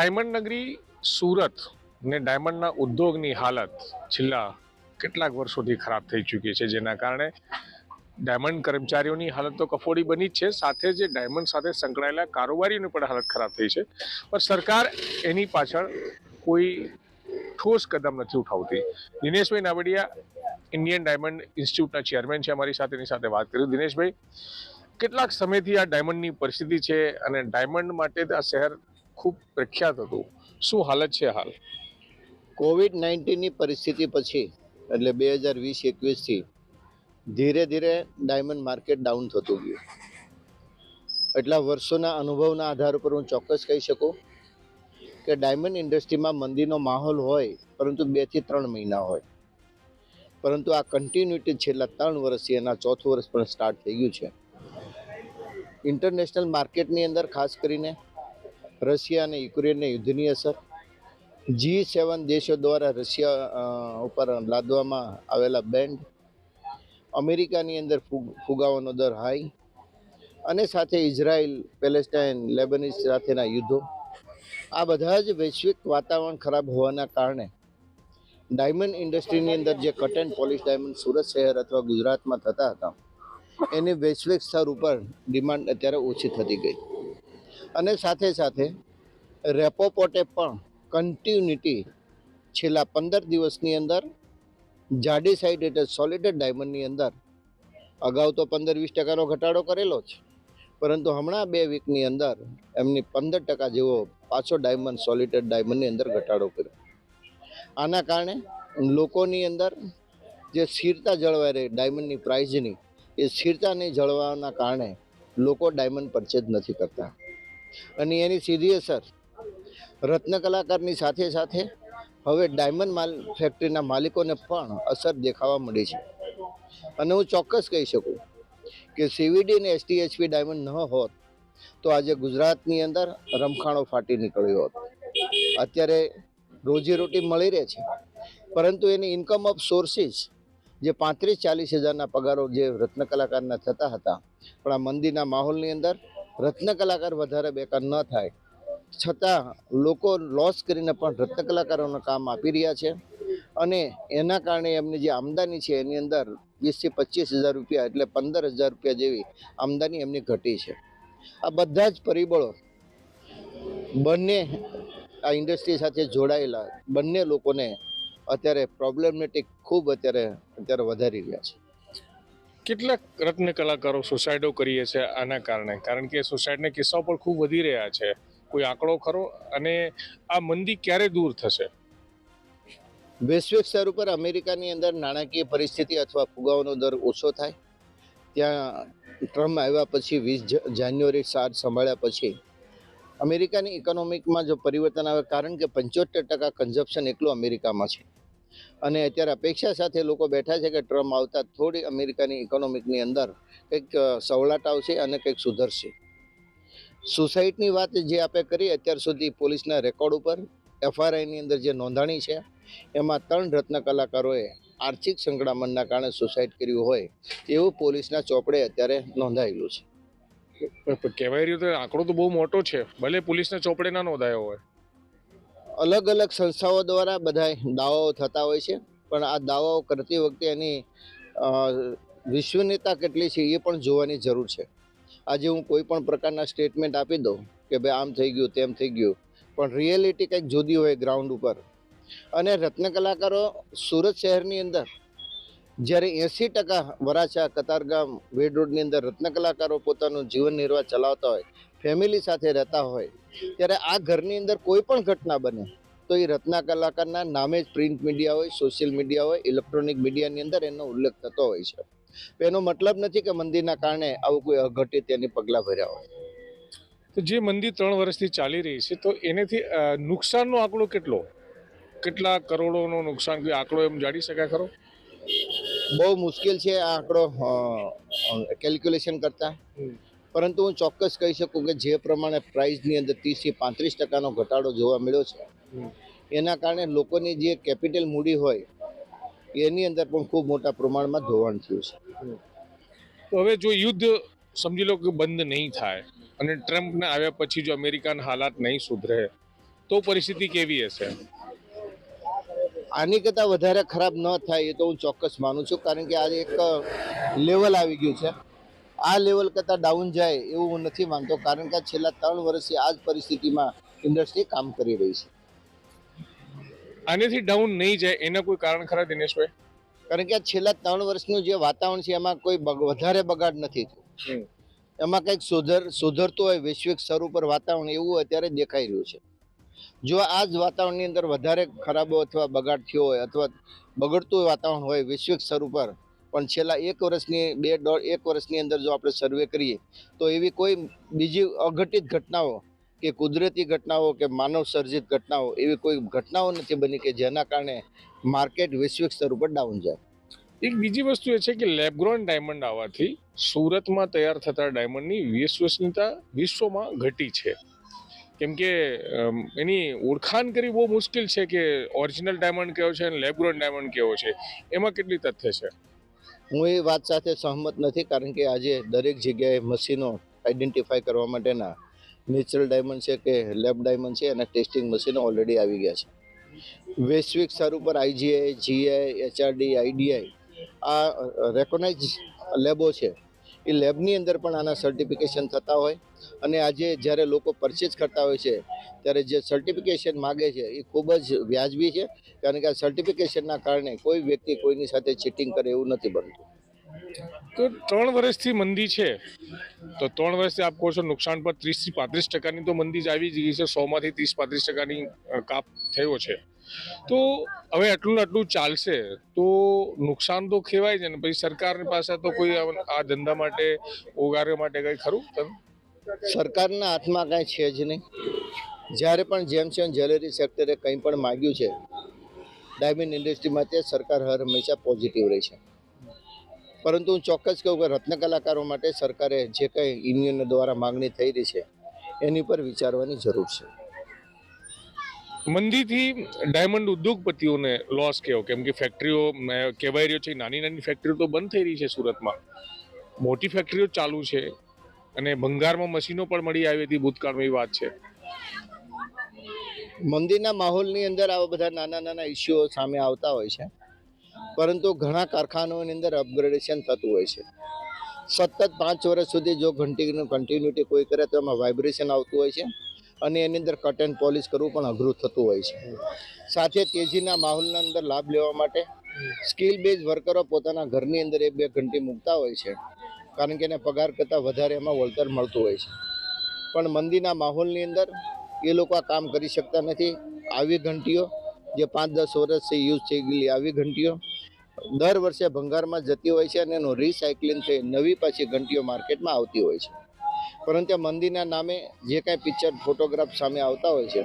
Diamond નગરી, સુરત ને ડાયમંડના ઉદ્યોગની હાલત છેલ્લા કેટલાક વર્ષોથી ખરાબ થઈ ચૂકી છે, જેના કારણે ડાયમંડ કર્મચારીઓની હાલત તો કફોડી બની જ છે. સાથે જે ડાયમંડ સાથે સંકળાયેલા કારોબારીઓની પણ હાલત ખરાબ થઈ છે. પણ સરકાર એની પાછળ કોઈ ઠોસ કદમ નથી ઉઠાવતી. દિનેશભાઈ નાવડિયા, ઇન્ડિયન ડાયમંડ ઇન્સ્ટિટ્યૂટના ચેરમેન છે, અમારી સાથે એની સાથે વાત કરી. દિનેશભાઈ, કેટલાક સમયથી આ ડાયમંડની પરિસ્થિતિ છે અને ડાયમંડ માટે આ શહેર ખૂબ પ્રખ્યાત હતું. શું હાલત છે હાલ? કોવિડ નાઇન્ટીનની પરિસ્થિતિ પછી, એટલે બે હજાર વીસ એકવીસથી, ધીરે ધીરે ડાયમંડ માર્કેટ ડાઉન થતું ગયું. એટલા વર્ષોના અનુભવના આધાર ઉપર હું ચોક્કસ કહી શકું કે ડાયમંડ ઇન્ડસ્ટ્રીમાં મંદીનો માહોલ હોય, પરંતુ બેથી ત્રણ મહિના હોય. પરંતુ આ કન્ટિન્યુટી છેલ્લા ત્રણ વર્ષથી, એના ચોથું વર્ષ પણ સ્ટાર્ટ થઈ ગયું છે. ઇન્ટરનેશનલ માર્કેટની અંદર ખાસ કરીને રશિયા અને યુક્રેનના યુદ્ધની અસર. જી સેવન દેશો દ્વારા રશિયા ઉપર લાદવામાં આવેલા બેન્ડ અમેરિકાની અંદર ફુગાવાનો દર હાઈ અને સાથે ઇઝરાયલ, પેલેસ્ટાઇન, લેબનીઝ સાથેના યુદ્ધો. આ બધા જ વૈશ્વિક વાતાવરણ ખરાબ હોવાના કારણે ડાયમંડ ઇન્ડસ્ટ્રીની અંદર જે cut and polish diamond Surat શહેર અથવા ગુજરાતમાં થતા હતા, એની વૈશ્વિક સ્તર ઉપર ડિમાન્ડ અત્યારે ઓછી થતી ગઈ. અને સાથે સાથે રેપો પોટે પણ કન્ટિન્યુટી છેલ્લા પંદર દિવસની અંદર જાડી સાઈડ એટલે સોલિડેડ ડાયમંડની અંદર અગાઉ તો પંદર વીસ ટકાનો ઘટાડો કરેલો છે પરંતુ હમણાં બે વીકની અંદર એમની પંદર ટકા જેવો પાછો ડાયમંડ સોલિડેડ ડાયમંડની અંદર ઘટાડો કર્યો. આના કારણે લોકોની અંદર જે સ્થિરતા જળવાઈ રહી ડાયમંડની પ્રાઇઝની એ સ્થિરતાને જળવાના કારણે લોકો ડાયમંડ પરચેજ નથી કરતા. અને એની સીધી અસર રત્ન કલાકારની સાથે સાથે હવે ડાયમંડ માલ ફેક્ટરીના માલિકોને પણ અસર દેખાવા મળી છે. અને હું ચોક્કસ કહી શકું કે સીવીડી અને એસટીએચપી ડાયમંડ ન હોત તો આજે ગુજરાતની અંદર રમખાણો ફાટી નીકળ્યો હોત. અત્યારે રોજીરોટી મળી રહે છે. પરંતુ એની ઇન્કમ ઓફ સોર્સિસ જે પાંત્રીસ ચાલીસ હજારના પગારો જે રત્ન કલાકારના થતા હતા, પણ આ મંદીના માહોલની અંદર રત્ન કલાકાર વધારે બેકાર ન થાય. છતાં લોકો લોસ કરીને પણ રત્ન કલાકારોને કામ આપી રહ્યા છે. અને એના કારણે એમની જે આમદાની છે, એની અંદર વીસથી પચીસ હજાર રૂપિયા એટલે પંદર હજાર રૂપિયા જેવી આમદાની એમની ઘટી છે. આ બધા જ પરિબળો બંને આ ઇન્ડસ્ટ્રી સાથે જોડાયેલા, બંને લોકોને અત્યારે પ્રોબ્લેમેટિક ખૂબ અત્યારે અત્યારે વધારી રહ્યા છે. કેટલાક રત્ન કલાકારો સુસાઇડો કરીએ છે આના કારણે. કારણ કે સુસાઇડના કિસ્સાઓ પણ ખૂબ વધી રહ્યા છે. કોઈ આંકડો ખરો? અને આ મંદી ક્યારે દૂર થશે? વૈશ્વિક સ્તર ઉપર અમેરિકાની અંદર નાણાકીય પરિસ્થિતિ અથવા ફુગાવાનો દર ઓછો થાય. ત્યાં ટ્રમ્પ આવ્યા પછી વીસ જાન્યુઆરી સાર સંભાળ્યા પછી અમેરિકાની ઇકોનોમિકમાં જો પરિવર્તન આવે, કારણ કે પંચોતેર ટકા કન્ઝપ્શન એકલું અમેરિકામાં છે. અને અત્યારે અપેક્ષા સાથે લોકો બેઠા છે કે ટ્રમ્પ આવતા થોડી અમેરિકાની ઇકોનોમિકની અંદર કંઈક સવલાટ આવશે અને કંઈક સુધરશે. સુસાઇડની વાત જે આપણે કરી અત્યાર સુધી પોલીસના રેકોર્ડ ઉપર, એફઆરઆઈની અંદર જે નોંધાણી છે, એમાં ત્રણ રત્ન કલાકારોએ આર્થિક સંકળામણના કારણે સુસાઇડ કર્યું હોય એવું પોલીસના ચોપડે અત્યારે નોંધાયેલું છે. કહેવાય રહ્યું તો આંકડો તો બહુ મોટો છે. ભલે પોલીસના ચોપડે ના નોંધાયો હોય. અલગ અલગ સંસ્થાઓ દ્વારા બધા દાવાઓ થતા હોય છે. પણ આ દાવાઓ કરતી વખતે એની વિશ્વનીયતા કેટલી છે એ પણ જોવાની જરૂર છે. આજે હું કોઈ પણ પ્રકારના સ્ટેટમેન્ટ આપી દઉં કે ભાઈ આમ થઈ ગયું, તેમ થઈ ગયું, પણ રિયાલિટી કંઈક જુદી હોય ગ્રાઉન્ડ ઉપર. અને રત્ન કલાકારો સુરત શહેરની અંદર જ્યારે એંસી ટકા વરાછા, કતારગામ, વેડ રોડની અંદર રત્ન કલાકારો પોતાનું જીવન નિર્વાહ ચલાવતા હોય ફેમિલી સાથે રહેતા હોય ત્યારે આ ઘરની અંદર કોઈ પણ ઘટના બને તો એ રત્ના કલાકારના નામે જ પ્રિન્ટ મીડિયા હોય સોશિયલ મીડિયા હોય ઇલેક્ટ્રોનિક મીડિયાની અંદર એનો ઉલ્લેખ થતો હોય છે. તો એનો મતલબ નથી કે મંદિરના કારણે આવું કોઈ અઘટિત એની પગલાં ભર્યા હોય. તો જે મંદિર ત્રણ વર્ષથી ચાલી રહી છે તો એનેથી નુકસાનનો આંકડો કેટલો? કેટલા કરોડોનું નુકસાન આંકડો એમ જાણી શકાય ખરો? બહુ મુશ્કેલ છે આ આંકડો કેલ્ક્યુલેશન કરતા. પરંતુ હું ચોક્કસ કહી શકું કે જે પ્રમાણે પ્રાઇઝની અંદર ત્રીસથી પાંત્રીસ ટકાનો ઘટાડો જોવા મળ્યો છે એના કારણે લોકોની જે કેપિટલ મૂડી હોય એની અંદર પણ ખૂબ મોટા પ્રમાણમાં ધોવાણ થયું છે. તો હવે જો યુદ્ધ સમજી લો કે બંધ નહીં થાય અને ટ્રમ્પને આવ્યા પછી જો અમેરિકાના હાલાત નહીં સુધરે તો પરિસ્થિતિ કેવી હશે? આની કરતાં વધારે ખરાબ ન થાય એ તો હું ચોક્કસ માનું છું કારણ કે આ એક લેવલ આવી ગયું છે. આ લેવલ કરતાં ડાઉન જાય એવું હું નથી માનતો કારણ કે છેલ્લા ત્રણ વર્ષથી આ જ પરિસ્થિતિમાં ઇન્ડસ્ટ્રી કામ કરી રહી છે. આનેથી ડાઉન નહીં જાય એના કોઈ કારણ ખરા દિનેશભાઈ? કારણ કે આ છેલ્લા ત્રણ વર્ષનું જે વાતાવરણ છે એમાં કોઈ વધારે બગાડ નથી થયું. એમાં કંઈક સુધર સુધરતું હોય વૈશ્વિક સ્તર ઉપર વાતાવરણ એવું અત્યારે દેખાઈ રહ્યું છે. જો આ જ વાતાવરણની અંદર વધારે ખરાબો અથવા બગાડ થયો હોય અથવા બગડતું વાતાવરણ હોય વૈશ્વિક સ્તર ઉપર પણ છેલ્લા એક વર્ષની, બે દોઢ એક વર્ષની અંદર જો આપણે સર્વે કરીએ, તો એવી કોઈ બીજી અઘટિત ઘટનાઓ કે કુદરતી ઘટનાઓ કે માનવ સર્જિત ઘટનાઓ, એવી કોઈ ઘટનાઓ નથી બની કે જેના કારણે માર્કેટ વૈશ્વિક સ્તર ઉપર ડાઉન જાય? એક બીજી વસ્તુ એ છે કે લેબગ્રોન ડાયમંડ આવવાથી સુરતમાં તૈયાર થતા ડાયમંડની વિશ્વસનીયતા વિશ્વમાં ઘટી છે. કેમ કે એની ઓળખાણ કરવી બહુ મુશ્કેલ છે કે ઓરિજિનલ ડાયમંડ કેવો છે અને લેબગ્રોન ડાયમંડ કેવો છે, એમાં કેટલી તથ્ય છે? હું એ વાત સાથે સહમત નથી કારણ કે આજે દરેક જગ્યાએ મશીનો આઈડેન્ટિફાય કરવા માટેના નેચરલ ડાયમંડ છે કે લેબ ડાયમંડ છે એના ટેસ્ટિંગ મશીનો ઓલરેડી આવી ગયા છે. વૈશ્વિક સ્તર ઉપર આઈજીઆઈ જીઆઈ એચઆરડી આઈડીઆઈ આ રેકોનાઇઝ લેબો છે. એ લેબની અંદર પણ આના સર્ટિફિકેશન થતા હોય. અને આજે જ્યારે લોકો પરચેસ કરતા હોય છે, ત્યારે જે સર્ટિફિકેશન માગે છે, એ ખૂબ જ વ્યાજબી છે. કારણ કે આ સર્ટિફિકેશનના કારણે કોઈ વ્યક્તિ કોઈની સાથે ચીટિંગ કરે એવું નથી બનતું. તો ત્રણ વર્ષથી મંદી છે. તો ત્રણ વર્ષથી આપ કહો છો નુકસાન પર ત્રીસથી પાંત્રીસ ટકાની તો મંદી જ આવી જ ગઈ છે. સોમાંથી ત્રીસ પાંત્રીસ ટકાની કાપ થયો છે. તો હવે આટલું ને આટલું ચાલશે, તો નુકસાન તો ખેવાય છે ને, પછી સરકારની પાસે તો કોઈ આ- ધંધા માટે ઓગારવા માટે કંઈ ખરું તમે? સરકારના હાથમાં કાંઈ છે જ નહીં. જ્યારે પણ જેમ્સ એન્ડ જ્વેલરી સેક્ટરે કંઈ પણ માગ્યું છે, ડાયમંડ ઇન્ડસ્ટ્રીમાં તે સરકાર હર હંમેશા પોઝિટિવ રહી છે. પરંતુ હું ચોક્કસ કહું કે રત્ન કલાકારો માટે સરકારે જે કંઈ યુનિયન દ્વારા માગણી થઈ રહી છે, એની પર વિચારવાની જરૂર છે. મંદીથી ડાયમંડ ઉદ્યોગપતિઓને લોસ કહેવો કેમ કે ફેક્ટરીઓ કહેવાય રહ્યો છે, નાની નાની ફેક્ટરીઓ તો બંધ થઈ રહી છે સુરતમાં. મોટી ફેક્ટરીઓ ચાલુ છે અને ભંગારમાં મશીનો પણ મળી આવી હતી, ભૂતકાળમાં એ વાત છે. મંદિરના માહોલની અંદર આવા બધા નાના નાના ઇસ્યુઓ સામે આવતા હોય છે. પરંતુ ઘણા કારખાનાઓની અંદર અપગ્રેડેશન થતું હોય છે. સતત પાંચ વર્ષ સુધી જો ઘંટીનું કન્ટિન્યુટી કોઈ કરે તો એમાં વાઇબ્રેશન આવતું હોય છે. અને એની અંદર કટ એન્ડ પોલિશ કરવું પણ અઘરું થતું હોય છે. સાથે તેજીના માહોલના અંદર લાભ લેવા માટે સ્કિલ બેઝ વર્કરો પોતાના ઘરની અંદર એક બે ઘંટી મૂકતા હોય છે. કારણ કે એને પગાર કરતાં વધારે એમાં વળતર મળતું હોય છે. પણ મંદીના માહોલની અંદર એ લોકો આ કામ કરી શકતા નથી. આવી ઘંટીઓ જે પાંચ દસ વર્ષથી યુઝ થઈ ગયેલી આવી ઘંટીઓ દર વર્ષે ભંગારમાં જતી હોય છે અને એનું રિસાયકલિંગ થઈ નવી પાછી ઘંટીઓ માર્કેટમાં આવતી હોય છે. પરંતુ આ મંદીના નામે જે કાંઈ પિક્ચર ફોટોગ્રાફ સામે આવતા હોય છે,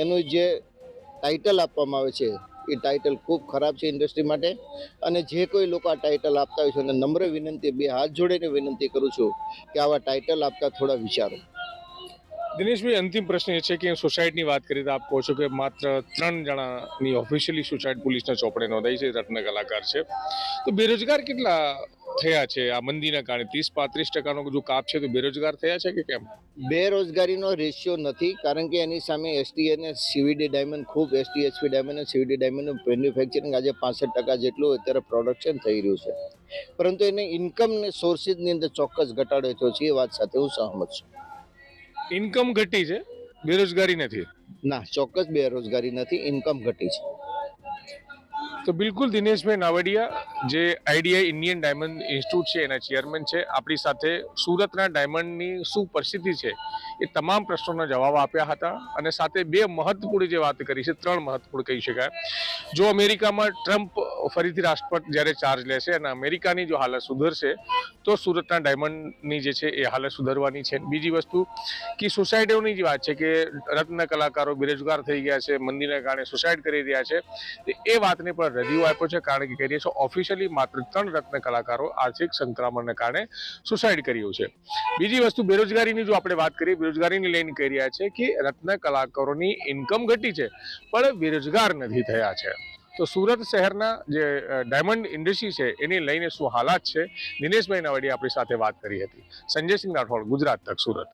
એનું જે ટાઇટલ આપવામાં આવે છે, એ ટાઇટલ ખૂબ ખરાબ છે ઇન્ડસ્ટ્રી માટે. અને જે કોઈ લોકો આ ટાઇટલ આપતા હોય છે અને નમ્ર વિનંતી, બે હાથ જોડીને વિનંતી કરું છું કે આવા ટાઇટલ આપતા થોડા વિચારો. દિનેશભાઈ, અંતિમ પ્રશ્ન એ છે કે સુસાઇડની વાત કરી તો આપ કહો છો કે માત્ર ત્રણ જણાની ઓફિશિયલી સુસાઇડ પોલીસના ચોપડે નોંધાઈ છે, રત્ન કલાકાર છે. તો બેરોજગાર કેટલા થયા છે આ મંદીના કારણે? ત્રીસ પાંત્રીસ ટકાનો જો કાપ છે તો બેરોજગાર થયા છે કે કેમ? બેરોજગારીનો રેશિયો નથી કારણ કે એની સામે એસટી અને સીવીડી ડાયમંડ ખૂબ S T H P diamond અને સીવીડી ડાયમંડનું મેન્યુફેક્ચરિંગ આજે પાસઠ ટકા જેટલું અત્યારે પ્રોડક્શન થઈ રહ્યું છે. પરંતુ એને ઇન્કમને સોર્સિસની અંદર ચોક્કસ ઘટાડો થયો છે એ વાત સાથે હું સહમત છું. ઇન્કમ ઘટી છે? બેરોજગારી નથી? ના ચોક્કસ બેરોજગારી નથી ઇન્કમ ઘટી છે. તો બિલકુલ દિનેશભાઈ નાવડિયા જે આઈડીઆઈ ઇન્ડિયન ડાયમંડ ઇન્સ્ટિટ્યૂટ છે, એના ચેરમેન છે, આપણી સાથે સુરતના ડાયમંડની શું પરિસ્થિતિ છે, એ તમામ પ્રશ્નોના જવાબ આપ્યા હતા અને સાથે બે મહત્વપૂર્ણ જે વાત કરી છે, ત્રણ મહત્વપૂર્ણ કહી શકાય. જો અમેરિકામાં ટ્રમ્પ ફરીથી રાષ્ટ્રપતિ જ્યારે ચાર્જ લેશે અને અમેરિકાની જો હાલત સુધરશે, તો સુરતના ડાયમંડની જે છે, એ હાલત સુધરવાની છે. બીજી વસ્તુ, કે સુસાઇડોની જે વાત છે કે રત્ન કલાકારો બેરોજગાર થઈ ગયા છે, મંદીના કારણે સુસાઇડ કરી રહ્યા છે એ વાતને પણ રદિયો આપ્યો છે, કારણ કે કરીએ છીએ ઓફિશિયલી માત્ર ત્રણ રત્ન કલાકારો આર્થિક સંક્રમણને કારણે સુસાઇડ કર્યું છે. બીજી વસ્તુ, બેરોજગારીની જો આપણે વાત કરીએ, બેરોજગારીની લઈને કહી રહ્યા છે કે રત્ન કલાકારોની ઇન્કમ ઘટી છે, પણ બેરોજગાર નથી થયા છે. તો સુરત શહેરના જે ડાયમંડ ઇન્ડસ્ટ્રી છે, એની લઈને શું હાલાત છે? દિનેશભાઈ નાવડીએ આપણી સાથે વાત કરી હતી. સંજયસિંહ રાઠોડ, ગુજરાત તક, સુરત.